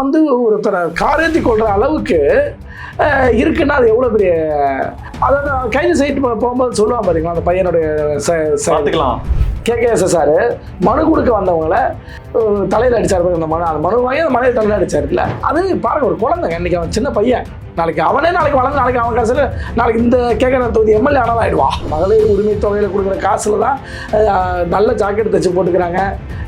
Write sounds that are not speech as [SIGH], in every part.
வந்து ஒருத்தரை காரேற்றி கொள்கிற அளவுக்கு இருக்குன்னா அது எவ்வளோ பெரிய அதாவது கைது செய்யிட்டு போ- போகும்போது சொல்லுவான் பாத்தீங்களா அந்த பையனுடைய ச- கேகேஎஸ் சார் மனு கொடுக்க வந்தவங்கள தலையில் அடித்தார் அந்த மனு. அந்த மனு வாங்கி அந்த மனைவி தலையில அடிச்சாருல்ல அது பாருங்க ஒரு குழந்தைங்க இன்னைக்கு அவன் சின்ன பையன். நாளைக்கு அவனே நாளைக்கு வளர்ந்து நாளைக்கு அவன் காசுல நாளைக்கு இந்த கேக்கிற தொகுதி எம்எல்ஏ ஆனால் ஆகிடுவான் மகளிர் உரிமை தொகையில் கொடுக்குற காசில் தான் நல்ல ஜாக்கெட் தைச்சு போட்டுக்கிறாங்க.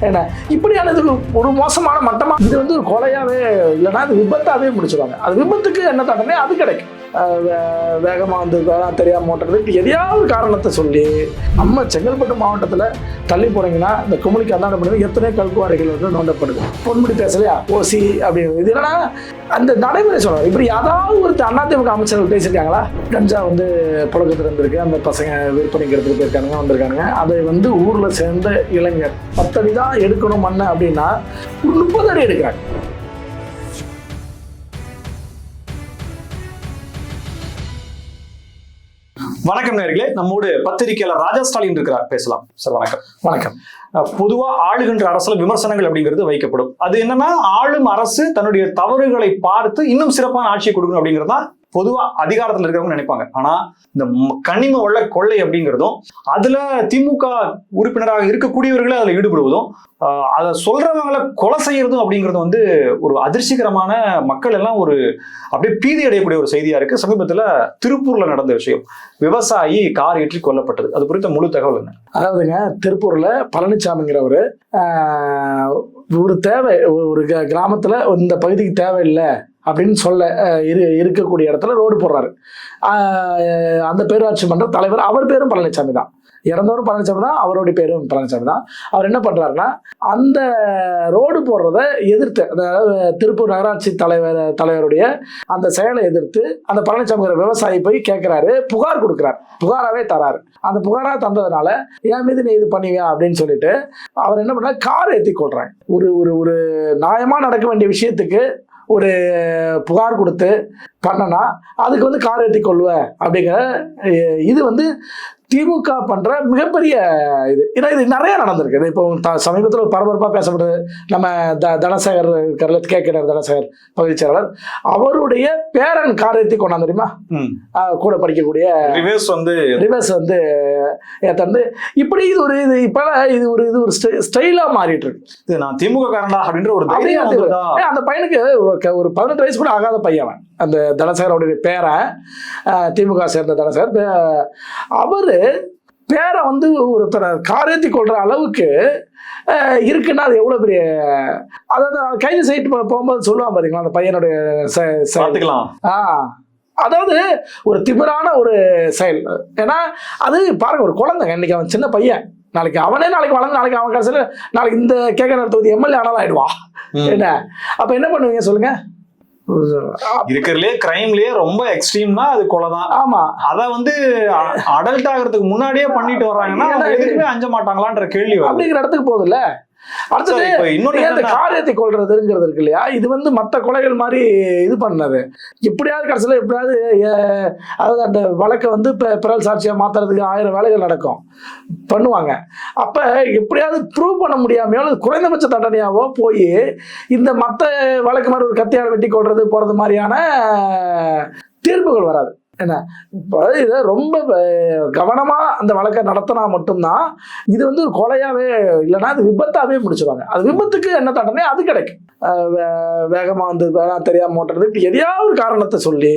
என்ன? இது ஒரு மோசமான மட்டமாக இது வந்து ஒரு கொலையாகவே இல்லைன்னா அது விபத்தாகவே முடிச்சிருவாங்க. அது விபத்துக்கு என்ன தண்டனை? அது கிடைக்கும். வேகமாக வே- வேகமா வந்து வேணாம் தெரியாம ஓட்டுறதுக்கு எதையாவது காரணத்தை சொல்லி நம்ம செங்கல்பட்டு மாவட்டத்தில் தள்ளி போனீங்கன்னா இந்த குமளிக்கு அந்தாண்ட பண்ணுறது எத்தனையோ கல்குவாரிகள் வந்து நோண்டப்படுது. பொன்முடி பேசலையா? ஓசி அப்படின்னு இது என்னன்னா அந்த நடைமுறை சொல்லணும் இப்படி ஏதாவது ஒரு அதிமுக அமைச்சர்கள் பேசியிருக்காங்களா? கஞ்சா வந்து புழக்கத்தில் இருந்திருக்கு அந்த பசங்க விற்பனைக்கிறதுக்கு போயிருக்கானுங்க வந்திருக்கானுங்க. அதை வந்து ஊரில் சேர்ந்த இளைஞர் பத்தடி தான் எடுக்கணும் மண்ணை அப்படின்னா ஒரு முப்பது அடி எடுக்கிறாங்க. வணக்கம் நேர்களே. நம்மோடு பத்திரிகையாளர் ராஜா ஸ்டாலின் இருக்கிறார். பேசலாம். சார் வணக்கம். வணக்கம். பொதுவா ஆளுகின்ற அரசுல விமர்சனங்கள் அப்படிங்கிறது வைக்கப்படும். அது என்னன்னா ஆளும் அரசு தன்னுடைய தவறுகளை பார்த்து இன்னும் சிறப்பான ஆட்சியை கொடுக்கணும் அப்படிங்கிறது தான் பொதுவா அதிகாரத்துல இருக்கிறவங்க நினைப்பாங்க. ஆனா இந்த ம- கனிம உள்ள கொள்ளை அப்படிங்கிறதும் அதுல திமுக உறுப்பினராக இருக்கக்கூடியவர்களே அதுல ஈடுபடுவதும் அதை சொல்றவங்களை கொலை செய்யறதும் அப்படிங்கிறது வந்து ஒரு அதிர்ச்சிகரமான மக்கள் எல்லாம் ஒரு அப்படியே பீதி அடையக்கூடிய ஒரு செய்தியா இருக்கு. சமீபத்துல திருப்பூர்ல நடந்த விஷயம். விவசாயி கார் ஏற்றி கொல்லப்பட்டது. அது குறித்த முழு தகவல் என்ன? அதாவதுங்க திருப்பூர்ல பழனிசாமிங்கிறவர் ஒரு தேவை ஒரு க- கிராமத்துல இந்த பகுதிக்கு தேவையில்லை. அப்படின்னு சொல்ல இரு இருக்கக்கூடிய இடத்துல ரோடு போடுறாரு. அந்த பேரூராட்சி மன்ற தலைவர் அவர் பேரும் பழனிசாமி தான். இறந்தவரும் பழனிசாமி தான் அவருடைய பேரும் பழனிசாமி தான். அவர் என்ன பண்ணுறாருன்னா அந்த ரோடு போடுறத எதிர்த்து அதாவது திருப்பூர் நகராட்சி தலைவர் தலைவருடைய அந்த செயலை எதிர்த்து அந்த பழனிசாமிங்கிற விவசாயி போய் கேட்குறாரு புகார் கொடுக்குறாரு. புகாராவே தராரு. அந்த புகாராக தந்ததுனால என் மீது நீ இது பண்ணுவியா அப்படின்னு சொல்லிட்டு அவர் என்ன பண்ணார்? கார் ஏற்றி கொள்றாங்க ஒரு ஒரு ஒரு நியாயமாக நடக்க வேண்டிய விஷயத்துக்கு ஒரு புகார் கொடுத்து பண்ணனா அதுக்கு வந்து கார் ஏற்றி கொள்வேன் அப்படிங்கிற இது வந்து திமுக பண்ற மிகப்பெரிய இது. ஏன்னா இது நிறைய நடந்திருக்கு. இப்போ சமீபத்தில் பரபரப்பாக பேசப்படுது நம்ம த தனசேகர் இருக்கார்ல கேட்கிறார் தனசேகர் பகுதி செயலாளர். அவருடைய பேரன் கார் ஏற்றி கொண்டாந்து தெரியுமா? கூட படிக்கக்கூடிய ரிவேஸ் வந்து ரிவர்ஸ் வந்து ஏத்தந்து. இப்படி இது ஒரு இது இப்ப இது ஒரு இது ஒரு ஸ்டைலா மாறிட்டு இருக்கு இது நான் திமுக காரண்டா அப்படின்ற ஒரு அந்த பையனுக்கு ஒரு- பதினெட்டு வயசு கூட ஆகாத பையன். அந்த தனசேகரோடைய பேரன் ஆஹ், திமுக சேர்ந்த தனசேகர். அவரு பேரை வந்து ஒருத்தரை காரேத்தி கொள்ற அளவுக்கு இருக்குன்னா அது எவ்வளவு பெரிய அதாவது கைது செய்யிட்டு போ- போகும்போது சொல்லுவான் பாத்தீங்களா அந்த பையனுடைய பார்த்துக்கலாம் ஆ. அதாவது ஒரு திமிரான ஒரு செயல். ஏன்னா அது பாருங்க ஒரு குழந்தைங்க இன்னைக்கு அவன் சின்ன பையன். நாளைக்கு அவனே நாளைக்கு வளர்ந்து நாளைக்கு அவன் கடைசியில் நாளைக்கு இந்த கேட்கற தொகுதி எம்எல்ஏ ஆனாலும் ஆயிடுவான். என்ன? அப்ப என்ன பண்ணுவீங்க சொல்லுங்க? இருக்கிறதுலே கிரைம்லயே ரொம்ப எக்ஸ்ட்ரீம்னா அது கொலை தான் ஆமா. அத வந்து அடல்ட் ஆகிறதுக்கு முன்னாடியே பண்ணிட்டு வர்றாங்கன்னா எதுக்குமே அஞ்ச மாட்டாங்களான்ற கேள்வி அப்படிங்கிற இடத்துக்கு போகுதுல்ல? அடுத்தது ஏன் இந்த காரியத்தை கொள்றதுங்கிறது இருக்கு இல்லையா? இது வந்து மற்ற கொலைகள் மாதிரி இது பண்ணது. எப்படியாவது கடைசியில் எப்படியாவது அதாவது அந்த வழக்கை வந்து இப்போ பிறல் சாட்சியாக மாத்துறதுக்கு ஆயிரம் வேலைகள் நடக்கும். பண்ணுவாங்க. அப்போ எப்படியாவது ப்ரூவ் பண்ண முடியாமையோ அல்லது குறைந்தபட்ச தண்டனையாவோ போய் இந்த மற்ற வழக்கு மாதிரி ஒரு கத்தியால் வெட்டி கொள்றது போகிறது மாதிரியான தீர்ப்புகள் வராது. என்ன இதை ரொம்ப கவனமாக அந்த வழக்கை நடத்தினா மட்டும்தான் இது வந்து ஒரு கொலையாகவே இல்லைன்னா அது விபத்தாகவே முடிச்சிருவாங்க. அது விபத்துக்கு என்ன தண்டனை? அது கிடைக்கும். வேகமாக வே- வந்து வேணாம் ஓட்டுறது ஓட்டுறதுக்கு எதையாவது ஒரு காரணத்தை சொல்லி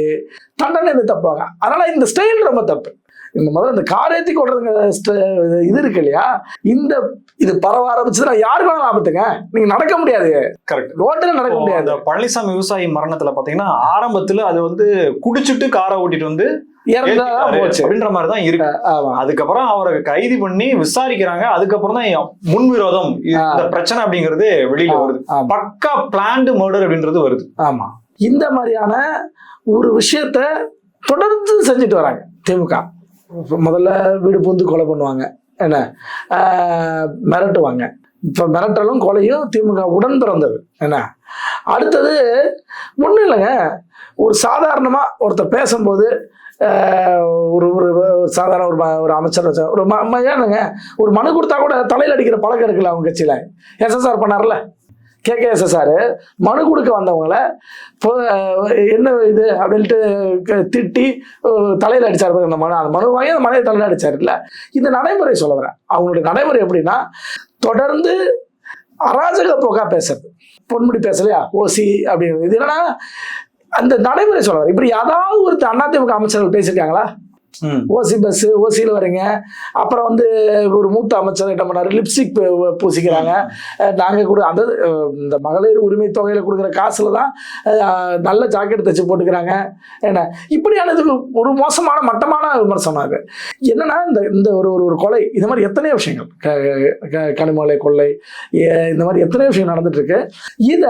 தண்டனை இது தப்பாங்க அதனால் இந்த ஸ்டைல் ரொம்ப தப்பு. இந்த முதல்ல இந்த கார் ஏற்றி கொள்றதுங்க ஸ்ட- இது- இருக்கு இல்லையா? இந்த இது பரவ ஆரம்பிச்சதுன்னா யாருக்கு வேணாலும் ஆபத்துங்க? நீங்க நடக்க முடியாது. கரெக்ட் ரோட்டில் நடக்க முடியாது. பழனிசாமி விவசாயி மரணத்துல பாத்தீங்கன்னா ஆரம்பத்துல அது வந்து குடிச்சிட்டு காரை ஓட்டிட்டு வந்து அப்படின்ற மாதிரி தான் இருக்கு அதுக்கப்புறம் அவரை கைது பண்ணி விசாரிக்கிறாங்க. அதுக்கப்புறம் தான் முன்விரோதம் இந்த பிரச்சனை அப்படிங்கிறது வெளியில வருது. பக்கா பிளான்டு மர்டர் அப்படின்றது வருது. ஆமா. இந்த மாதிரியான ஒரு விஷயத்த தொடர்ந்து செஞ்சுட்டு வராங்க திமுக. முதல்ல வீடு பூந்து கொலை பண்ணுவாங்க. என்ன? மிரட்டுவாங்க. இப்போ மிரட்டலும் கொலையும் திமுக உடன் பிறந்தது. என்ன? அடுத்தது ஒன்றும் இல்லைங்க. ஒரு சாதாரணமாக ஒருத்தர் பேசும்போது ஒரு ஒரு சாதாரண ஒரு ம- ஒரு அமைச்சர் ஒரு ம ம- ஏனுங்க ஒரு மனு கொடுத்தா கூட தலையில் அடிக்கிற பழக்கம் இருக்குல்ல அவங்க கட்சியில்? எஸ்எஸ்ஆர் பண்ணார்ல? கேகேஎஸ்எஸ்ஆர் மனு கொடுக்க வந்தவங்கள என்ன இது அப்படின்ட்டு திட்டி தலையில் அடித்தார் பாருங்க அந்த மனு. அந்த மனு வாங்கி அந்த மனையை தலையில் அடித்தார் இல்லை. இந்த நடைமுறை சொல்ல வரேன். அவங்களுடைய நடைமுறை எப்படின்னா தொடர்ந்து அராஜக போக்கா பேசுறது. பொன்முடி பேசலையா? ஓசி அப்படின்னு. இது என்னன்னா அந்த நடைமுறை சொல்ல வரேன். இப்படி ஏதாவது ஒரு அதிமுக அமைச்சர்கள் பேசியிருக்காங்களா? ஓசி பஸ் ஓசியில் வரீங்க. அப்புறம் வந்து ஒரு மூத்த அமைச்சர் என்ன பண்ணாரு? லிப்ஸ்டிக் பூசிக்கிறாங்க. நாங்கள் கூட அந்த இந்த மகளிர் உரிமை தொகையில் கொடுக்குற காசுல தான் நல்ல ஜாக்கெட் தைச்சு போட்டுக்கிறாங்க. என்ன? இப்படியானது ஒரு மோசமான மட்டமான விமர்சனம் அது. என்னன்னா இந்த இந்த ஒரு ஒரு ஒரு கொலை இந்த மாதிரி எத்தனையோ விஷயங்கள். க- க- கனிமலை கொள்ளை இந்த மாதிரி எத்தனையோ விஷயம் நடந்துட்டு இருக்கு இதை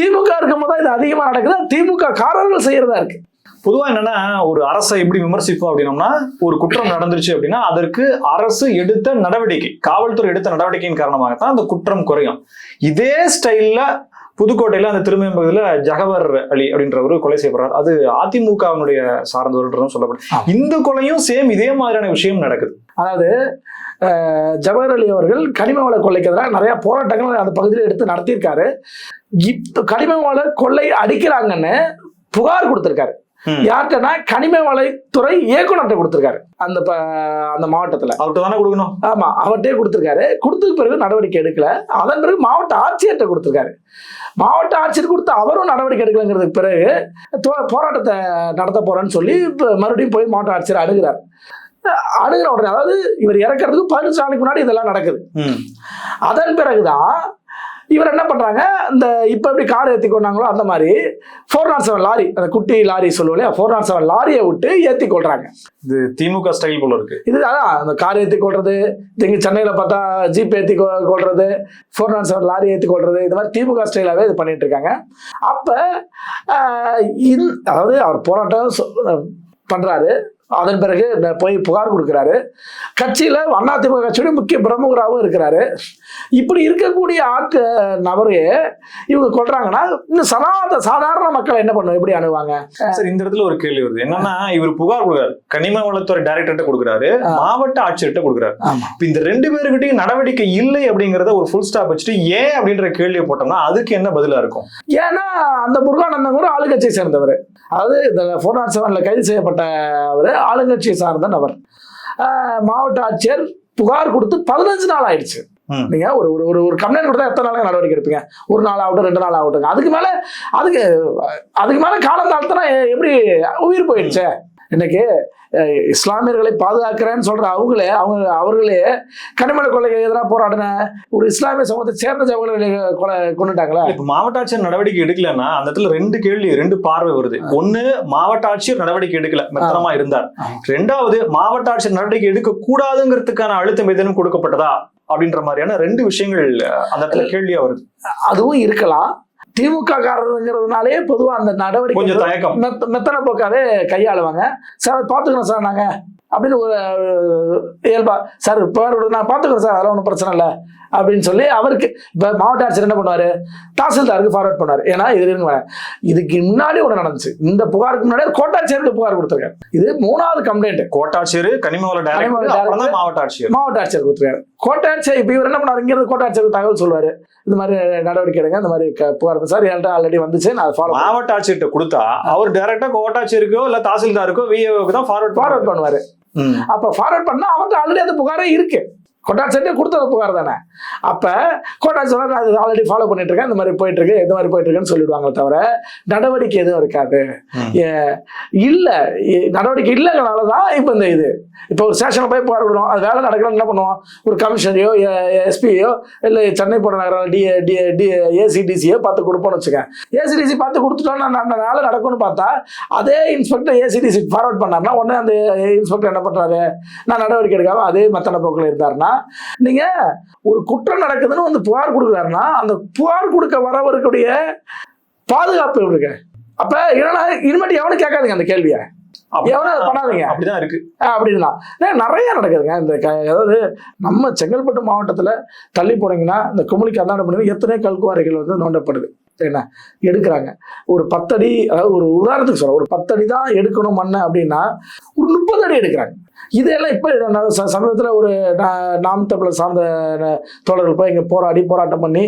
திமுக இருக்கும்போது தான் இது அதிகமாக நடக்குது. திமுக காரர்கள் செய்யறதா இருக்கு. பொதுவா என்னன்னா ஒரு அரசை எப்படி விமர்சிப்போம் அப்படின்னம்னா ஒரு குற்றம் நடந்துருச்சு அப்படின்னா அதற்கு அரசு எடுத்த நடவடிக்கை காவல்துறை எடுத்த நடவடிக்கையின் காரணமாகத்தான் அந்த குற்றம் குறையும். இதே ஸ்டைல்ல புதுக்கோட்டையில அந்த திருமேம்பகுதியில ஜகவர் அலி அப்படின்றவர் கொலை செய்யப்படுறார். அது அதிமுகவினுடைய சார்ந்தவர்ன்றதும் சொல்லப்படுது ஆமா. இந்த கொலையும் சேம் இதே மாதிரியான விஷயம் நடக்குது. அதாவது ஜவஹர் அலி அவர்கள் கனிம வள கொள்ளைக்கு எதிராக நிறைய போராட்டங்கள் அந்த பகுதியில் எடுத்து நடத்தியிருக்காரு. இப்போ கனிம வள கொள்ளை அடிக்கிறாங்கன்னு புகார் கொடுத்திருக்காரு. யார்கிட்டனா கனிம வளைத்துறை இயக்குனர்கிட்ட கொடுத்திருக்காரு. அந்த அந்த மாவட்டத்துல. அவர்கிட்ட தானே கொடுக்கணும்? ஆமா அவர்கிட்டே கொடுத்திருக்காரு. கொடுத்ததுக்கு பிறகு நடவடிக்கை எடுக்கல. அதன் பிறகு மாவட்ட ஆட்சியர்கிட்ட கொடுத்திருக்காரு. மாவட்ட ஆட்சியர் கொடுத்து அவரும் நடவடிக்கை எடுக்கலங்கிறதுக்கு பிறகு போராட்டத்தை நடத்த போறேன்னு சொல்லி இப்ப மறுபடியும் போய் மாவட்ட ஆட்சியர் அணுகிறார். அணுகிற உடனே அதாவது இவர் இறக்கறதுக்கு பதினஞ்சு நாளைக்கு முன்னாடி இதெல்லாம் நடக்குது. அதன் பிறகுதான் இவர் என்ன பண்றாங்க? இந்த இப்ப எப்படி கார் ஏத்தி கொண்டாங்களோ அந்த மாதிரி ஃபோர் நாட் செவன் லாரி அந்த குட்டி லாரி சொல்லுவோம் இல்லையா? ஃபோர் நாட் செவன் லாரியை விட்டு ஏத்தி கொள்றாங்க. இது திமுக ஸ்டைல் போல இருக்கு. இது அதான் அந்த கார் ஏற்றி கொள்றது இங்கே சென்னையில் பார்த்தா ஜீப் ஏற்றி கொள்றது ஃபோர் நாட் செவன் லாரி ஏற்றி கொள்றது இது மாதிரி திமுக ஸ்டைலாகவே இது பண்ணிட்டு இருக்காங்க. அப்போ அதாவது அவர் போராட்டம் பண்றாரு. அதன் பிறகு போய் புகார் கொடுக்குறாரு. கட்சியில் அதிமுக கட்சியுடைய முக்கிய பிரமுகராகவும் இருக்கிறாரு. இப்படி இருக்கக்கூடிய ஆட்க நபரையே இவங்க கொள்றாங்கன்னா இன்னும் சனாத சாதாரண மக்கள் என்ன பண்ணுவோம் எப்படி அணுவாங்க சரி இந்த இடத்துல ஒரு கேள்வி வருது. என்னன்னா இவர் புகார் கொடுக்குறாரு. கனிம வளத்துறை டைரக்டர்கிட்ட கொடுக்குறாரு. மாவட்ட ஆட்சியர்கிட்ட கொடுக்குறாரு. இப்ப இந்த ரெண்டு பேருக்கிட்டையும் நடவடிக்கை இல்லை அப்படிங்கறத ஒரு ஃபுல் ஸ்டாப் வச்சுட்டு ஏன் அப்படின்ற கேள்வியை போட்டோம்னா அதுக்கு என்ன பதிலா இருக்கும்? ஏன்னா அந்த முருகானந்தம் கூட ஆளுங்கட்சியை சேர்ந்தவர். அதாவது இந்த ஃபோர் நாட் செவனில் கைது செய்யப்பட்ட அவர் ஆளுங்கட்சியை சார்ந்த நபர் மாவட்ட ஆட்சியர் புகார் கொடுத்து பதினஞ்சு நாள் ஆயிடுச்சு. நீங்க ஒரு ஒரு ஒரு கம்ப்ளைண்ட் கொடுத்தா எத்தனை நாள் நடவடிக்கை எடுப்பீங்க? ஒரு நாள் ஆகட்டும் ரெண்டு நாள் ஆகட்டும். அதுக்கு மேல அதுக்கு அதுக்கு மேல காலம் தாழ்த்தினா எப்படி உயிர் போயிடுச்சே? இன்னைக்கு இஸ்லாமியர்களை பாதுகாக்கிறேன்னு சொல்ற அவங்களே அவங்க அவர்களே கனிமலை கொள்ளைக்கு எதிராக போராடின ஒரு இஸ்லாமிய சமூகத்தை சேர்ந்த ஜவங்களை கொலை கொண்டுட்டாங்களா இப்ப மாவட்ட ஆட்சியர் நடவடிக்கை எடுக்கலன்னா அந்த இடத்துல ரெண்டு கேள்வி ரெண்டு பார்வை வருது. ஒண்ணு மாவட்ட ஆட்சியர் நடவடிக்கை எடுக்கல மெத்தனமா இருந்தார். ரெண்டாவது மாவட்ட ஆட்சியர் நடவடிக்கை எடுக்க கூடாதுங்கிறதுக்கான அழுத்தம் ஏதேனும் கொடுக்கப்பட்டதா? அப்படின்ற மாதிரியான ரெண்டு விஷயங்கள் அந்த இடத்துல கேள்வியா வருது. அதுவும் இருக்கலாம். திமுக காரருங்கிறதுனாலே பொதுவா அந்த நடவடிக்கை மெத்தனை போக்காவே கையாளுவாங்க. சார் அதை பார்த்துக்கணும் சார் நாங்க. அப்படின்னு ஒரு இயல்பா சார் இப்போ நான் பார்த்துக்கிறேன் சார் அதெல்லாம் ஒன்றும் பிரச்சனை இல்லை. அப்படின்னு சொல்லி அவருக்கு இப்போ மாவட்ட ஆட்சியர் என்ன பண்ணுவாரு? தாசில்தாருக்கு ஃபார்வர்ட் பண்ணாரு ஏன்னா இது இதுக்கு முன்னாடி ஒன்று நடந்துச்சு. இந்த புகாருக்கு முன்னாடி கோட்டாட்சியருக்கு புகார் கொடுத்துருக்காரு. இது மூணாவது கம்ப்ளைண்ட் கோட்டாட்சியர் கனிம வள கனிம வள டைரக்டர் அப்புறம் தான் director. மாவட்ட ஆட்சியர். மாவட்ட ஆட்சியர் கொடுத்துருக்காரு. கோட்டாட்சியர் இப்போ இவர் என்ன பண்ணாரு இங்கிருந்து கோட்டாட்சியருக்கு தகவல் சொல்லுவாரு. இந்த மாதிரி நடவடிக்கை எடுங்க இந்த மாதிரி புகார் சார் என்கிட்ட ஆல்ரெடி வந்துச்சு நான் ஃபாலோ மாவட்ட ஆட்சியர்கிட்ட கொடுத்தா அவர் டைரக்டா கோட்டாட்சியருக்கோ இல்ல தாசில்தாருக்கோ விஏஓக்கு தான் ஃபார்வர்ட் ஃபார்வர்ட் பண்ணுவாரு. அப்ப ஃபார்வர்ட் பண்ணா அவன் ஆல்ரெடி அந்த புகாரே இருக்கு. கொட்டாட்சியர்ட்டே கொடுத்தது புகார் தானே? அப்ப கோட்டாட்சியர் அது ஆல்ரெடி ஃபாலோ பண்ணிட்டு இருக்கேன் இந்த மாதிரி போயிட்டு இருக்கு இந்த மாதிரி போயிட்டு இருக்குன்னு சொல்லிடுவாங்களே தவிர நடவடிக்கை எதுவும் இருக்காது. இல்ல நடவடிக்கை இல்லைங்கிறனால தான் இப்போ இந்த இது. இப்போ ஒரு ஸ்டேஷனில் போய் புகார் கொடுறோம் அது வேலை நடக்கணும்னு என்ன பண்ணுவோம்? ஒரு கமிஷனரையோ எஸ்பியோ இல்லை சென்னை நகரம் டி டி டி ஏசிடிசியோ பார்த்து கொடுப்போம்னு வச்சுக்கேன் ஏசிடிசி பார்த்து கொடுத்துட்டோம் நான் அந்த வேலை நடக்கும்னு பார்த்தா அதே இன்ஸ்பெக்டர் ஏசிடிசி ஃபார்வர்ட் பண்ணாருன்னா உடனே அந்த இன்ஸ்பெக்டர் என்ன பண்றாரு? நான் நடவடிக்கை எடுக்காம அதே மெத்தன போக்கில் இருந்தாருன்னா நீங்க ஒரு குற்றம் நடக்குதுன்னு வந்து புகார் கொடுக்குறாருன்னா அந்த புகார் கொடுக்க வரவருக்குடைய பாதுகாப்பு எப்படி இருக்கு? அப்ப என்னன்னா இனிமேட்டு எவனும் கேட்காதுங்க அந்த கேள்வியை. எவனும் அதை பண்ணாதீங்க. அப்படிதான் இருக்கு. அப்படின்னா. நிறைய நடக்குதுங்க. இந்த அதாவது நம்ம செங்கல்பட்டு மாவட்டத்தில் தள்ளி போனீங்கன்னா இந்த குமளிக்கு அந்தாண்ட பண்ணி எத்தனை கல்குவாரிகள் வந்து நோண்டப்படுது. என்ன எடுக்கிறாங்க. ஒரு பத்தடி அதாவது ஒரு உதாரணத்துக்கு சொல்கிறேன் ஒரு பத்தடி தான் எடுக்கணும் மண்ணை அப்படின்னா ஒரு முப்பது அடி எடுக்கிறாங்க. இதெல்லாம் இப்போ சமீபத்தில் ஒரு நாம் தமிழர் சார்ந்த தோழர்கள் போய் இங்கே போராடி போராட்டம் பண்ணி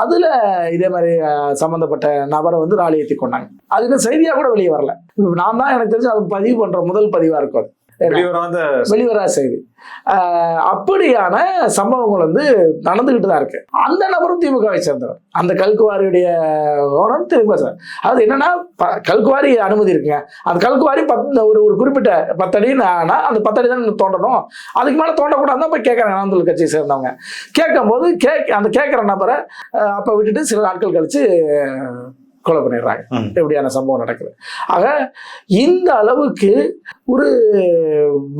அதில் இதே மாதிரி சம்மந்தப்பட்ட நபரை வந்து ராலி ஏற்றி கொண்டாங்க. அது இன்னும் செய்தியாக கூட வெளியே வரல. நான் தான் எனக்கு தெரிஞ்சு அது பதிவு பண்ணுற முதல் பதிவாக இருக்கும் அது. வெளிவரா செய்தி. அப்படியான சம்பவங்கள் வந்து நடந்துகிட்டு தான் இருக்கு. அந்த நபரும் திமுகவை சேர்ந்தவர். அந்த கல்குவாரியுடைய ஓனர் திமுக சேர்ந்தவர். அதாவது என்னன்னா கல்குவாரி அனுமதி இருக்குங்க. அந்த கல்குவாரி பத்து ஒரு ஒரு குறிப்பிட்ட பத்தடி ஆனா அந்த பத்தடி தான் தோண்டணும். அதுக்கு மேல தோண்டக்கூடாது தான் போய் கேட்கறாங்க தமிழர் கட்சியை சேர்ந்தவங்க. கேட்கும்போது கேக் அந்த கேட்குற நபரை அப்ப விட்டுட்டு சில நாட்கள் கழிச்சு கொலை பண்ணிடுறாங்க. இப்படியான சம்பவம் நடக்குது. ஆக இந்த அளவுக்கு ஒரு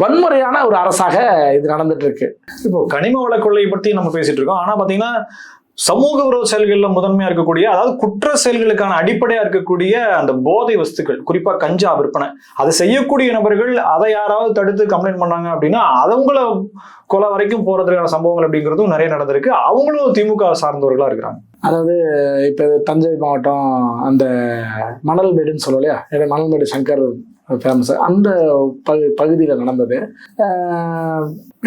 வன்முறையான ஒரு அரசாக இது நடந்துட்டு இருக்கு. இப்போ கனிம வள கொள்ளையை பத்தி நம்ம பேசிட்டு இருக்கோம். ஆனா பாத்தீங்கன்னா சமூக விரோத செயல்களில் முதன்மையா இருக்கக்கூடிய அதாவது குற்ற செயல்களுக்கான அடிப்படையா இருக்கக்கூடிய அந்த போதை வஸ்துக்கள் குறிப்பா கஞ்சா விற்பனை அதை செய்யக்கூடிய நபர்கள் அதை யாராவது தடுத்து கம்ப்ளைண்ட் பண்ணாங்க அப்படின்னா அவங்கள கொலை வரைக்கும் போறதுக்கான சம்பவங்கள் அப்படிங்கிறதும் நிறைய நடந்திருக்கு. அவங்களும் திமுக சார்ந்தவர்களா இருக்கிறாங்க. அதாவது இப்போ தஞ்சை மாவட்டம் அந்த மணல்மேடுன்னு சொல்லுவோம் இல்லையா? மணல் மணல்மேடு சங்கர் ஃபேமஸாக அந்த பகு பகுதியில் நடந்தது.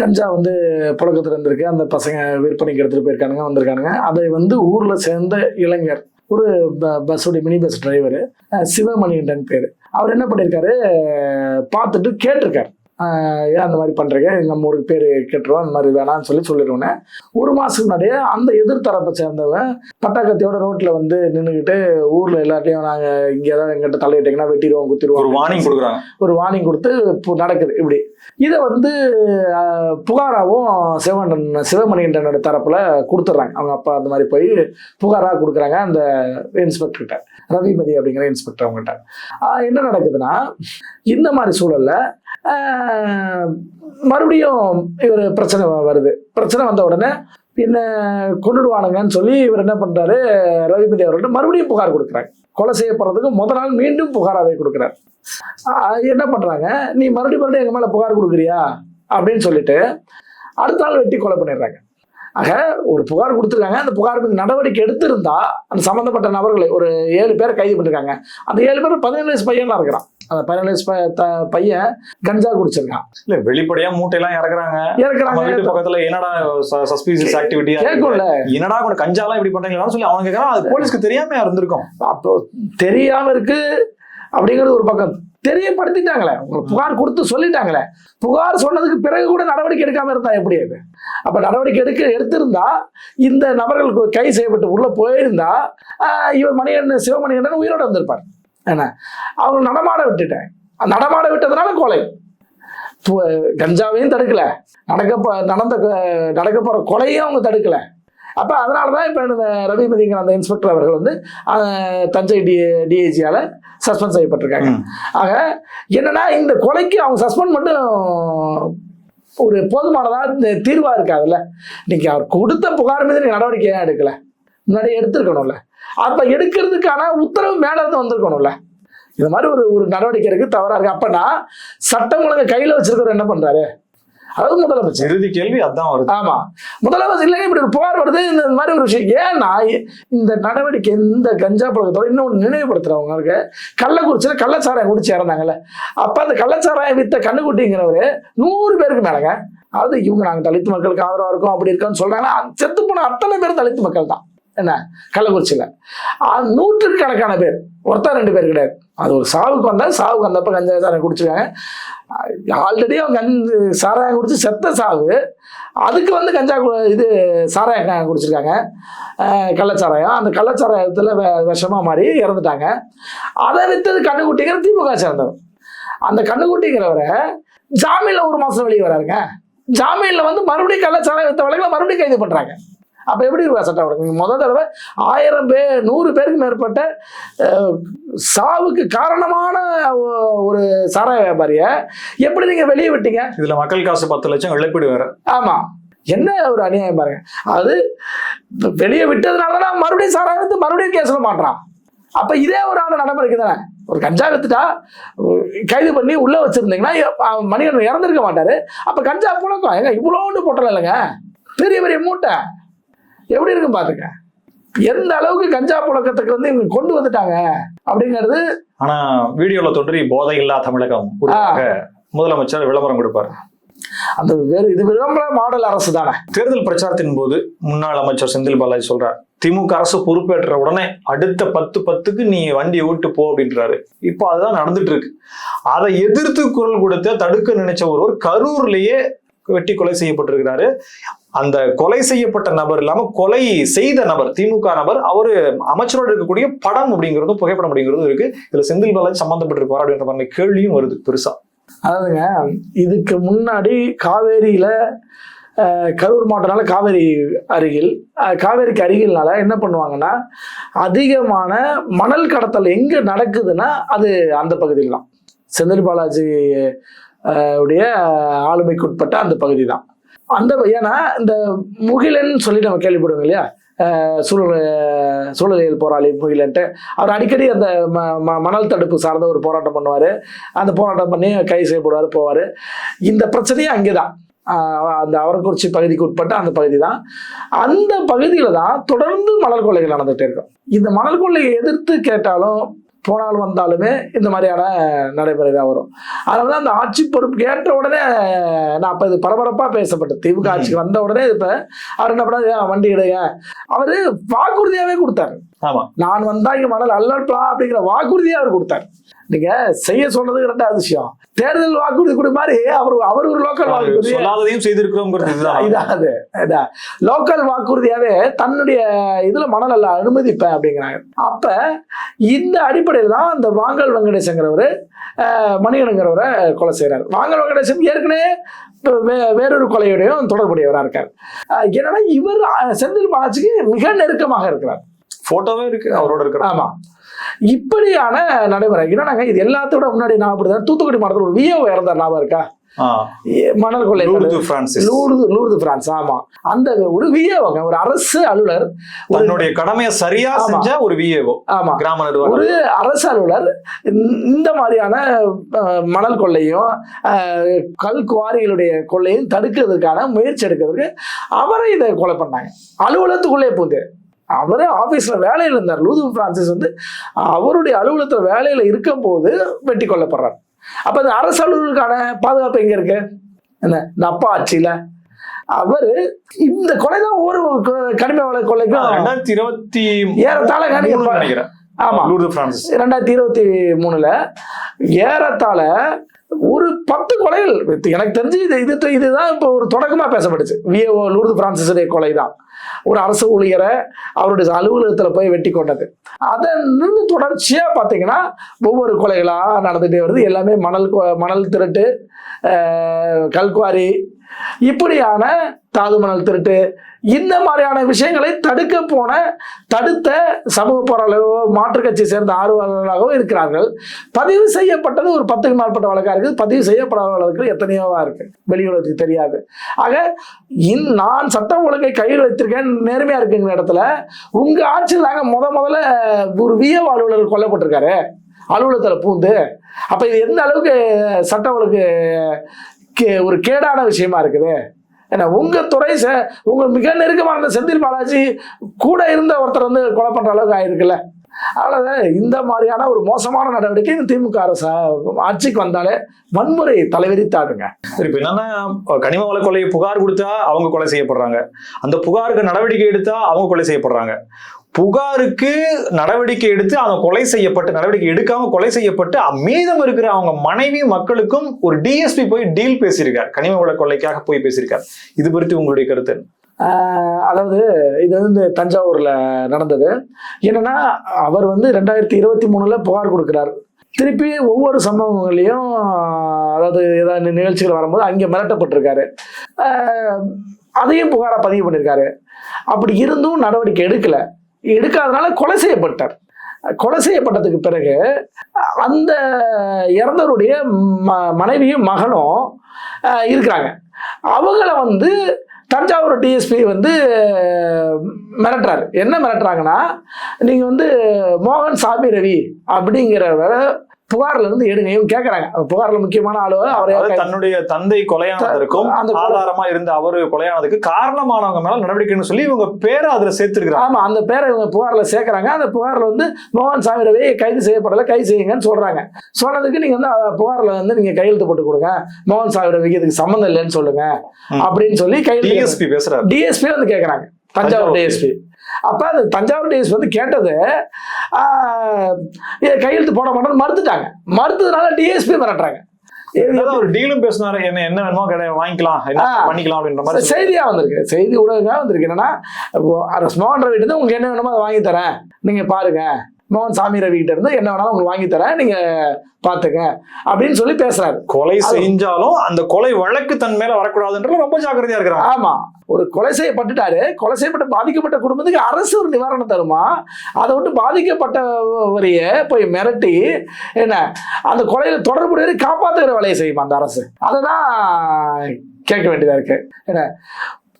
கஞ்சா வந்து புழக்கத்தில் இருந்திருக்கு. அந்த பசங்க விற்பனைக்கு எடுத்துகிட்டு போயிருக்கானுங்க வந்திருக்கானுங்க. அதை வந்து ஊரில் சேர்ந்த இளைஞர் ஒரு ப பஸ்ஸுடைய மினி பஸ் டிரைவர் சிவமணிகண்டன் பேர். அவர் என்ன பண்ணியிருக்காரு பார்த்துட்டு கேட்டிருக்காரு. ஏன் அந்த மாதிரி பண்ணுறீங்க நம்ம ஊருக்கு பேர் கேட்டுருவோம். அந்த மாதிரி வேணாம்னு சொல்லி சொல்லிடுவோன்னே ஒரு மாதத்துக்கு முன்னாடியே அந்த எதிர்த்தரப்பை சேர்ந்தவன் பட்டாக்கத்தியோட ரோட்டில் வந்து நின்றுக்கிட்டு ஊரில் எல்லாத்தையும் நாங்கள் இங்கே ஏதாவது எங்கிட்ட தலையிட்டீங்கன்னா வெட்டிடுவோம் ஒரு குத்திடுவோம் வார்னிங் கொடுக்குறாங்க. ஒரு வார்னிங் கொடுத்து நடக்குது. இப்படி. இதை வந்து ஆஹ், புகாராவும் சிவமண்டன் சிவமணிகண்டனோட தரப்புல கொடுத்துட்றாங்க. அவங்க அப்பா அந்த மாதிரி போய் புகாராக கொடுக்குறாங்க அந்த இன்ஸ்பெக்டர்கிட்ட. ரவிமதி அப்படிங்கிற இன்ஸ்பெக்டர் அவங்ககிட்ட. என்ன நடக்குதுன்னா இந்த மாதிரி சூழல்ல மறுபடியும் இவர் பிரச்சனை வருது. பிரச்சனை வந்த உடனே என்ன கொண்டுடுவானுங்கன்னு சொல்லி இவர் என்ன பண்ணுறாரு ரவிமதி அவர்கிட்ட மறுபடியும் புகார் கொடுக்குறாங்க. கொலை செய்யப்படுறதுக்கு முத நாள் மீண்டும் புகாராகவே கொடுக்குறாரு. என்ன பண்ணுறாங்க நீ மறுபடியும் மறுபடியும் எங்கள் மேலே புகார் கொடுக்குறியா? அப்படின்னு சொல்லிட்டு அடுத்த நாள் வெட்டி கொலை பண்ணிடுறாங்க. ஆக ஒரு புகார் கொடுத்துருக்காங்க. அந்த புகார் மீது நடவடிக்கை எடுத்திருந்தா அந்த சம்மந்தப்பட்ட நபர்களை ஒரு ஏழு பேரை கைது பண்ணிருக்காங்க. அந்த ஏழு பேர் பதினேழு வயசு பையனாக இருக்கிறான். அந்த பதினேழு வயசு ப- த- பையன் கஞ்சா குடிச்சிருக்கான். இல்ல வெளிப்படையா மூட்டையெல்லாம் இறக்குறாங்க. இறக்குறாங்க. வீட்டு பக்கத்துல என்னடா சஸ்பீசியஸ் ஆக்டிவிட்டியா கேட்கும்ல என்னடா கூட கஞ்சாலாம் இப்படி பண்றீங்களான்னு சொல்லி அவங்க கேட்கறான் அது போலீஸ்க்கு தெரியாம இருந்திருக்கும். அப்போ தெரியாம இருக்கு அப்படிங்கிறது ஒரு பக்கம். தெரியப்படுத்திட்டாங்களே. உங்களுக்கு புகார் கொடுத்து சொல்லிட்டாங்களே. புகார் சொன்னதுக்கு பிறகு கூட நடவடிக்கை எடுக்காம இருந்தா எப்படி? அது அப்ப நடவடிக்கை எடுக்க எடுத்திருந்தா இந்த நபர்களுக்கு கை செய்யப்பட்டு உள்ள போயிருந்தா இவர் மணிகண்டன் சிவமணிகண்டன் உயிரோட வந்திருப்பார். என்ன? அவங்க நடமாட விட்டுட்டேன். நடமாட விட்டதுனால கொலை. கஞ்சாவையும் தடுக்கல. நடக்க நடந்த க- நடக்க போற கொலையும் அவங்க தடுக்கல. அப்ப அதனாலதான் இப்ப இந்த ரவிமதிங்கிற அந்த இன்ஸ்பெக்டர் அவர்கள் வந்து தஞ்சை டி டிஐஜியால சஸ்பெண்ட் செய்யப்பட்டிருக்காங்க. ஆக என்னன்னா இந்த கொலைக்கு அவங்க சஸ்பெண்ட் மட்டும் ஒரு போதுமானதா இந்த தீர்வா இருக்காதுல்ல? இன்னைக்கு அவர் கொடுத்த புகார் மீது நீங்க நடவடிக்கை ஏன் எடுக்கல. முன்னாடி எடுத்திருக்கணும்ல. அப்ப எடுக்கிறதுக்கான உத்தரவு மேல இருந்து வந்திருக்கணும்ல. இந்த மாதிரி ஒரு ஒரு நடவடிக்கை இருக்கு தவறா இருக்கு. அப்பனா சட்டம் ஒழுங்கை கையில வச்சிருக்கிறவர் என்ன பண்றாரு? அதாவது முதலமைச்சர். இறுதி கேள்வி அதான் வருது. ஆமா. முதலமைச்சர் இல்லைங்க இப்படி ஒரு புகார் வருது இந்த மாதிரி ஒரு விஷயம். ஏன்னா இந்த நடவடிக்கை இந்த கஞ்சா பழக்கத்தோட இன்னொன்று நினைவுபடுத்துறவங்களுக்கு கள்ளக்குறிச்சியில் கள்ளச்சாராயம் குடிச்சு இறந்தாங்கல்ல. அப்ப அந்த கள்ளச்சாராயம் வித்த கண்ணுக்குட்டிங்கிறவரு நூறு பேருக்கு மேலங்க. அதாவது இவங்க நாங்க தலித்து மக்களுக்கு ஆதரவா இருக்கோம் அப்படி இருக்கோம்னு சொல்றாங்கன்னா செத்து போன அத்தனை பேர் தலித்து மக்கள் தான் என்ன? கள்ளக்குறிச்சியில். நூற்றுக்கணக்கான பேர். ஒருத்தர் ரெண்டு பேர் கிடையாது. அது ஒரு சாவுக்கு வந்தால் சாவுக்கு வந்தப்போ கஞ்சா சாராயம் குடிச்சிருக்காங்க. ஆல்ரெடி அவங்க கஞ்சு சாராயம் குடிச்சு செத்த சாவு அதுக்கு வந்து கஞ்சா கு- இது சாராயம் குடிச்சிருக்காங்க. கள்ளச்சாராயம். அந்த கள்ளச்சாராயத்தில் விஷமாக மாறி இறந்துட்டாங்க. அதை வித்தது கண்ணுக்குட்டிங்கிற திமுக சேர்ந்தவர். அந்த கண்ணுக்குட்டிங்கிறவரை ஜாமீனில் ஒரு மாதம் வெளியே வராருங்க. ஜாமீனில் வந்து மறுபடியும் கள்ளச்சாராயம் வித்த வழக்கில் மறுபடியும் கைது பண்ணுறாங்க அப்போ எப்படி இருக்கா சட்டம் ஒழுங்கு நீங்க முதல் தடவை ஆயிரம் பேர் நூறு பேருக்கு மேற்பட்ட சாவுக்கு காரணமான ஒரு சாராய வியாபாரியை எப்படி நீங்கள் வெளியே விட்டீங்க? இதுல மக்கள் காசு பத்து லட்சம் இழப்பீடு வேற. ஆமா. என்ன ஒரு அநியாயம் பாருங்க. அது வெளியே விட்டதுனால தான் மறுபடியும் சாராயம் வித்து மறுபடியும் கேஸ்ல மாட்டான் அப்ப இதே ஒரு ஆன நடைமுறைக்கு தானே. ஒரு கஞ்சா வித்துட்டா கைது பண்ணி உள்ள வச்சிருந்தீங்கன்னா மணிகண்டன் இறந்திருக்க மாட்டாரு. அப்ப கஞ்சா புழக்கம். ஏங்க இவ்வளோண்டு பொட்டலம் இல்லைங்க. பெரிய பெரிய மூட்டை. எப்படி இருக்கும் பாத்துக்க? எந்த அளவுக்கு கஞ்சா புழக்கத்துக்கு வந்து இவங்க கொண்டு வந்துட்டாங்க அப்படிங்கிறது ஆனா வீடியோல தோன்றி போதை இல்லா தமிழகம் முதலமைச்சர் விளம்பரம் கொடுப்பார். அந்த வேறு இது விளம்பர மாடல் அரசு தானே தேர்தல் பிரச்சாரத்தின் போது முன்னாள் அமைச்சர் செந்தில் பாலாஜி சொல்றார் திமுக அரசு பொறுப்பேற்ற உடனே அடுத்த பத்து பத்துக்கு நீ வண்டியை ஓட்டு போ அப்படின்றாரு. இப்போ அதுதான் நடந்துட்டு இருக்கு அதை எதிர்த்து குரல் கொடுத்த தடுக்க நினைச்ச ஒருவர் கரூர்லயே வெட்டி கொலை செய்யப்பட்டிருக்கிறாரு. அந்த கொலை செய்யப்பட்ட நபர் இல்லாம கொலை செய்த நபர் திமுக நபர் அவரு அமைச்சரோடு இருக்கக்கூடிய படம் அப்படிங்கிறதும் புகைப்படம் அப்படிங்கிறதும் இருக்கு. இதுல செந்தில் பாலாஜி சம்பந்தப்பட்டிருப்பார் அப்படின்ற மாதிரி கேள்வியும் வருது பெருசா. அதாவதுங்க இதுக்கு முன்னாடி காவேரியில கரூர் மாவட்டனால காவேரி அருகில் காவேரிக்கு அருகில்னால என்ன பண்ணுவாங்கன்னா அதிகமான மணல் கடத்தல் எங்க நடக்குதுன்னா அது அந்த பகுதியில் தான் செந்தில் பாலாஜி உடைய ஆளுமைக்குட்பட்ட அந்த பகுதி தான் அந்த ஏன்னா இந்த முகிலன் சொல்லி நம்ம கேள்விப்படுவோம் இல்லையா? சூழல் சூழலியல் போராளி முகிலன்ட்டு. அவர் அடிக்கடி அந்த ம- ம- மணல் தடுப்பு சார்ந்த ஒரு போராட்டம் பண்ணுவார். அந்த போராட்டம் பண்ணி கைது செய்யப்படுவார் போவார். இந்த பிரச்சனையும் அங்கே தான் அந்த அவரக்குறிச்சி பகுதிக்கு உட்பட்ட அந்த பகுதி தான். அந்த பகுதியில் தான் தொடர்ந்து மணல் கொள்ளைகள் நடந்துகிட்டே இருக்கும். இந்த மணல் கொள்ளையை எதிர்த்து கேட்டாலும் போனால் வந்தாலுமே இந்த மாதிரியான நடைமுறை தான் வரும். அதனால தான் அந்த ஆட்சி பொறுப்பு கேட்ட உடனே நான் அப்போ இது பரபரப்பாக பேசப்பட்டது. திமுக ஆட்சிக்கு வந்த உடனே இப்போ அவர் என்ன பண்ணாரு? "ஏன் வண்டி எடுங்க. அவர் வாக்குறுதியாகவே கொடுத்தாரு. ஆமா. நான் வந்தா இங்க மணல் அல்லப்பா அப்படிங்கிற வாக்குறுதியை அவர் கொடுத்தார். நீங்க செய்ய சொன்னது ரெண்டாவது விஷயம். தேர்தல் வாக்குறுதி கொடு மாதிரி அவர் அவர் ஒரு லோக்கல் வாக்குறுதி. சொல்லாததையும் செய்திருக்கிறோங்கிறது [LAUGHS] இதா லோக்கல் வாக்குறுதியாவே தன்னுடைய இதுல அல்ல அனுமதிப்பேன் அப்படிங்கிறாங்க. அப்ப இந்த அடிப்படையில் தான் இந்த வாங்கல் வெங்கடேசங்கிறவர் மணிகனுங்கிறவரை கொலை செய்றாரு. வாங்கல் வெங்கடேசன் ஏற்கனவே வேறொரு கொலையோடையும் தொடர்புடையவராக இருக்கார். என்னன்னா இவர் செந்தில் பாலாஜிக்கு மிக நெருக்கமாக இருக்கிறார். போட்டோவே இருக்கு அவரோட இருக்கிற ஆமா. இப்படியான நடைமுறை. என்னன்னாங்க இது எல்லாத்தோட முன்னாடி நான் அப்படிதான் தூத்துக்குடி மாவட்டத்தில் ஒரு விஏஓ இறந்தார் ஞாபகம் இருக்கா? மணல் கொள்ளை லூர்து பிரான்ஸ் ஆமா. அந்த ஒரு விஏஓங்க ஒரு அரசு அலுவலர் தன்னுடைய கடமையை சரியா. செஞ்ச ஒரு விஏஓ ஆமா. கிராம ஒரு அரசு அலுவலர் இந்த- மாதிரியான மணல் கொள்ளையும் கல் குவாரிகளுடைய கொள்ளையும் தடுக்கிறதுக்கான முயற்சி எடுக்கிறதுக்கு அவரை இதை கொலை பண்ணாங்க. அலுவலகத்துக்குள்ளே போகுது. அவர் ஆபீஸ்ல வேலையில் இருந்தார். லூது பிரான்சிஸ் வந்து அவருடைய அலுவலகத்துல வேலையில இருக்கும் போது வெட்டி கொல்லப்படுறார். அப்ப இந்த அரசு அலுவலருக்கான பாதுகாப்பு எங்க இருக்கு? என்ன? இந்த அப்பா ஆட்சியில. அவரு இந்த கொலை தான் ஒவ்வொரு கொ- கனிம வள கொள்ளைக்கும் ரெண்டாயிரத்தி இருபத்தி ஏறத்தாழ நினைக்கிறேன். ஆமா. ரெண்டாயிரத்தி இருபத்தி மூணுல ஏறத்தாழ ஒரு பத்து கொலைகள். எனக்கு தெரிஞ்சு இது இது இதுதான் இப்போ ஒரு தொடக்கமாக பேசப்பட்டுச்சு. விஏஓ லூர்து பிரான்சிஸுடைய கொலை தான் ஒரு அரசு ஊழியரை அவருடைய அலுவலகத்தில் போய் வெட்டி கொண்டது. அதை தொடர்ச்சியாக பார்த்தீங்கன்னா ஒவ்வொரு கொலைகளாக நடந்துகிட்டே வருது. எல்லாமே மணல் மணல் திருட்டு கல்குவாரி இப்படியான தாது மணல் திருட்டு இந்த மாதிரியான விஷயங்களை தடுக்க போன தடுத்த சமூக போராளர்களோ மாற்றுக் கட்சியை சேர்ந்த ஆர்வலர்களாகவோ இருக்கிறார்கள். பதிவு செய்யப்பட்டது ஒரு பத்துக்கு மேற்பட்ட வழக்காக இருக்குது. பதிவு செய்யப்படாத வழக்கு எத்தனையோவா இருக்கு. வெளியுலகத்துக்கு தெரியாது. ஆக இன் நான் சட்டம் ஒழுங்கை கையில் வைத்திருக்கேன் நேர்மையா இருக்குங்கிற இடத்துல உங்க ஆட்சியில் தாங்க முத முதல்ல ஒரு விஏ அலுவலர் கொல்லப்பட்டிருக்காரு. அலுவலகத்தில் பூந்து. அப்போ இது எந்த அளவுக்கு சட்டம் ஒழுங்கு கே- ஒரு கேடான விஷயமா இருக்குது? ஏன்னா உங்கள் துறை ச- உங்கள் மிக நெருக்கமான இருந்த செந்தில் பாலாஜி கூட இருந்த ஒருத்தர் வந்து கொலை பண்ற அளவுக்கு ஆயிருக்குல்ல. அதனால் இந்த மாதிரியான ஒரு மோசமான நடவடிக்கை இந்த திமுக அரசு ஆட்சிக்கு வந்தாலே வன்முறை தலைவரித்தாடுங்க. சரி என்னன்னா கனிம வள கொலையை புகார் கொடுத்தா அவங்க கொலை செய்யப்படுறாங்க. அந்த புகாருக்கு நடவடிக்கை எடுத்தா அவங்க கொலை செய்யப்படுறாங்க. புகாருக்கு நடவடிக்கை எடுத்து அவங்க கொலை செய்யப்பட்டு நடவடிக்கை எடுக்காம கொலை செய்யப்பட்டு மீதம் இருக்கிற அவங்க மனைவி மக்களுக்கும் ஒரு டிஎஸ்பி போய் டீல் பேசியிருக்கார். கனிம வள கொள்ளைக்காக போய் பேசியிருக்கார். இது பற்றி உங்களுடைய கருத்து? அதாவது இது வந்து தஞ்சாவூர்ல நடந்தது. என்னன்னா அவர் வந்து ரெண்டாயிரத்தி இருபத்தி மூணுல புகார் கொடுக்கிறார். திருப்பி ஒவ்வொரு சம்பவங்களையும் அதாவது ஏதாவது நிகழ்ச்சிகள் வரும்போது அங்கே மிரட்டப்பட்டிருக்காரு. அதையும் புகாராக பதிவு பண்ணியிருக்காரு. அப்படி இருந்தும் நடவடிக்கை எடுக்கலை. எடுக்காதனால கொலை செய்யப்பட்டார். கொலை செய்யப்பட்டதுக்கு பிறகு அந்த இறந்தவருடைய ம- மனைவியும் மகனும் இருக்கிறாங்க. அவங்கள வந்து தஞ்சாவூர் டிஎஸ்பி வந்து மிரட்டுறாரு. என்ன மிரட்டுறாங்கன்னா நீங்கள் வந்து மோகன் சாமி ரவி அப்படிங்கிறவரை புகார்ல இருந்து எடுங்க. இவங்க கேக்குறாங்க. புகார்ல முக்கியமான ஆளு அதாவது தன்னுடைய தந்தை கொலையானதற்கும் அந்த ஆதாரமா இருந்த அவரு கொலையானதுக்கு காரணமானவங்க மேல நடவடிக்கைன்னு சொல்லி இவங்க பேரை அதுல சேர்த்திருக்கிறாங்க. ஆமா அந்த பேரை இவங்க புகார்ல சேர்க்கறாங்க. அந்த புகார்ல வந்து மோகன் சாமி ரவி கைது செய்யப்படல கைது செய்யுங்கன்னு சொல்றாங்க. சொன்னதுக்கு நீங்க வந்து புகார்ல வந்து நீங்க கையெழுத்து போட்டு கொடுங்க. மோகன் சாமி ரவிக்கு இதுக்கு சம்மந்தம் இல்லைன்னு சொல்லுங்க. அப்படின்னு சொல்லி கையெழுத்து டிஎஸ்பி பேசுறாரு. டிஎஸ்பி வந்து கேக்குறாங்க. தஞ்சாவூர் தஞ்சாவூர் டிஎஸ்பி. அப்ப அந்த தஞ்சாவூர் டிஎஸ்பி வந்து கேட்டது கையெழுத்து போட மாட்டோம்னு மறுத்துட்டாங்க. மறுத்ததுனால டிஎஸ்பி மிரட்டுறாங்க. ஒரு டீலும் பேசினாரு என்ன என்ன வேணுமோ கிடையாது வாங்கிக்கலாம் என்ன. பண்ணிக்கலாம் அப்படின்ற மாதிரி சொல்லி- செய்தியா வந்திருக்கு. செய்தி ஊடகங்களாக வந்திருக்கு. என்னன்னா அரசு மோகன் ரவி உங்களுக்கு என்ன வேணுமோ அதை வாங்கி தரேன். நீங்க பாருங்க. மோகன் சாமி ரவி கிட்ட இருந்து என்ன வேணாலும் உங்களுக்கு வாங்கி தரேன் நீங்க பாத்துங்க அப்படின்னு சொல்லி பேசுறாரு. கொலை செஞ்சாலும் அந்த கொலை வழக்கு தன் மேல வரக்கூடாதுன்ற ரொம்ப ஜாக்கிரதையா இருக்கிறாங்க ஆமா. ஒரு கொலை செய்யப்பட்டுட்டாரு. கொலை செய்யப்பட்ட பாதிக்கப்பட்ட குடும்பத்துக்கு அரசு ஒரு நிவாரணம் தருமா? அதை விட்டு பாதிக்கப்பட்டவரைய போய் மிரட்டி என்ன அந்த கொலையில தொடர்புடைய காப்பாத்துகிற வேலையை செய்யுமா அந்த அரசு? அதை தான் கேட்க வேண்டியதா இருக்கு. என்ன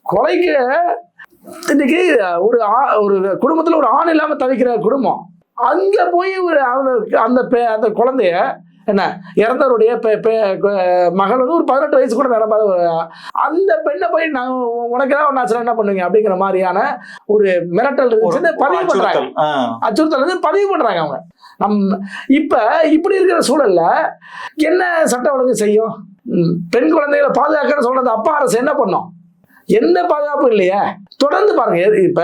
கொலைக்கு இன்னைக்கு ஒரு ஒரு குடும்பத்துல ஒரு ஆண் இல்லாம தவிக்கிற குடும்பம். அங்க போய் ஒரு அந்த அந்த பெ- அந்த குழந்தைய என்ன இறந்தவருடைய மகள் வந்து ஒரு பதினெட்டு வயசு கூட நிரம்பாத ஒரு அந்த பெண்ணை போய் நான் உனக்கு ஏதாவது ஒன்று என்ன பண்ணுவீங்க? அப்படிங்கிற மாதிரியான ஒரு மிரட்டல் ஒரு இருந்துச்சுன்னு பதிவு பண்றாங்க. அச்சுறுத்தல். வந்து பதிவு பண்றாங்க அவங்க. நம் இப்ப இப்படி இருக்கிற சூழல்ல என்ன சட்ட ஒழுங்கு செய்யும்? பெண் குழந்தைகளை பாதுகாக்கன்னு சொல்றது அப்பா அரசு என்ன பண்ணும்? எந்த பாதுகாப்பும் இல்லையே? தொடர்ந்து பாருங்க இப்ப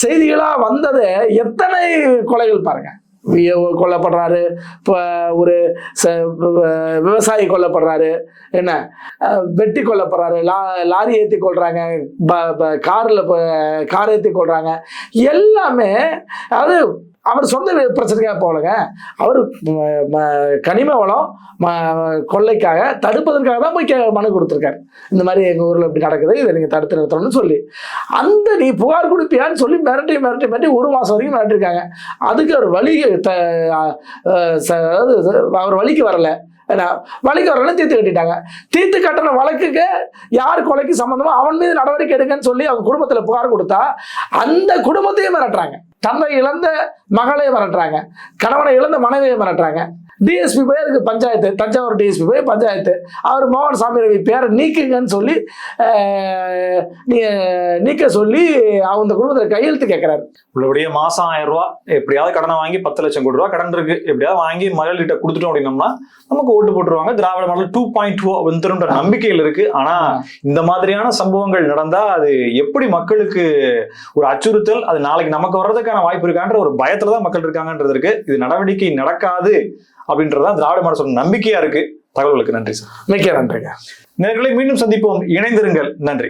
செய்திகளா வந்தது எத்தனை கொலைகள் பாருங்க. கொல்லப்படுறாரு இப்போ ஒரு ச- விவசாயி கொல்லப்படுறாரு என்ன? வெட்டி கொல்லப்படுறாரு லா லாரி ஏற்றி கொள்றாங்க ப- ப- கார் ஏற்றி கொள்றாங்க எல்லாமே அதாவது அவர் சொந்த பிரச்சனைக்காக போகலைங்க. அவர் கனிம வளம் ம- கொள்ளைக்காக தடுப்பதற்காக தான் போய் மனு கொடுத்துருக்காரு. இந்த மாதிரி எங்கள் ஊரில் இப்படி நடக்குது இதை நீங்கள் தடுத்து நிறுத்தணும்னு சொல்லி. அந்த நீ புகார் கொடுப்பியான்னு சொல்லி மிரட்டி மிரட்டி மிரட்டி ஒரு மாதம் வரைக்கும் மிரட்டிருக்காங்க. அதுக்கு அவர் வழி த ச- அதாவது அவர் வழிக்கு வரலை. ஏன்னா வழிக்கு வரல தீர்த்து கட்டிட்டாங்க. தீர்த்து கட்டின வழக்குக்கு யார் கொலைக்கு சம்மந்தமோ அவன் மீது நடவடிக்கை எடுங்கன்னு சொல்லி அவங்க குடும்பத்தில் புகார் கொடுத்தா அந்த குடும்பத்தையும் மிரட்டுறாங்க. தந்தை இழந்த மகளை மிரட்டுறாங்க. கணவனை இழந்த மனைவியை மிரட்டுறாங்க. டிஎஸ்பி போய் அதுக்கு பஞ்சாயத்து தஞ்சாவூர் டிஎஸ்பி போய் பஞ்சாயத்து. அவர் மோகன் சாமி ரவி பேரை நீக்குங்கன்னு சொல்லி நீ நீக்க சொல்லி அந்த குடும்பத்தில் கையெழுத்து கேட்குறாரு உள்ளபடியே மாசம் ஆயிரம் ரூபா எப்படியாவது கடனை வாங்கி பத்து லட்சம் கோடி ரூபா கடன் இருக்கு. எப்படியாவது வாங்கி மகளிர்கிட்ட கொடுத்துட்டோம் அப்படின்னோம்னா நமக்கு ஓட்டு போட்டுருவாங்க. Dravida model two point two oh வந்துருன்ற நம்பிக்கையில் இருக்கு. ஆனா இந்த மாதிரியான சம்பவங்கள் நடந்தா அது எப்படி மக்களுக்கு ஒரு அச்சுறுத்தல்? அது நாளைக்கு நமக்கு வர்றதுக்கான வாய்ப்பு இருக்கான்ற ஒரு பயத்துல தான் மக்கள் இருக்காங்கன்றது இருக்கு. இது நடவடிக்கை நடக்காது. அப்படின்றதான் திராவிட மாடல் சொல்ற நம்பிக்கையா இருக்கு. தகவல்களுக்கு நன்றி சார். மிக்க நன்றிங்க. நேர்களை மீண்டும் சந்திப்போம். இணைந்திருங்கள். நன்றி.